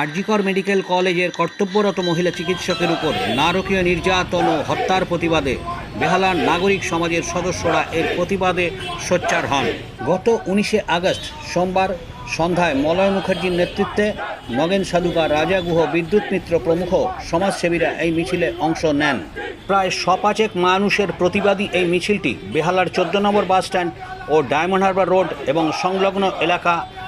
RG Kar medical কলেজের কর্তব্যরত মহিলা চিকিৎসকের উপর নারকীয় নির্যাতন ও হত্যার প্রতিবাদে বেহালার নাগরিক সমাজের সদস্যরা এর প্রতিবাদে সোচ্চার হন। গত উনিশে আগস্ট সোমবার সন্ধ্যায় মলয় মুখার্জির নেতৃত্বে নগেন সাধুকা রাজা গুহ বিদ্যুৎ মিত্র প্রমুখ সমাজসেবীরা এই মিছিলে অংশ নেন। প্রায় শপাচেক মানুষের প্রতিবাদী এই মিছিলটি বেহালার চোদ্দ নম্বর বাস স্ট্যান্ড ও ডায়মন্ড হারবার রোড এবং সংলগ্ন এলাকা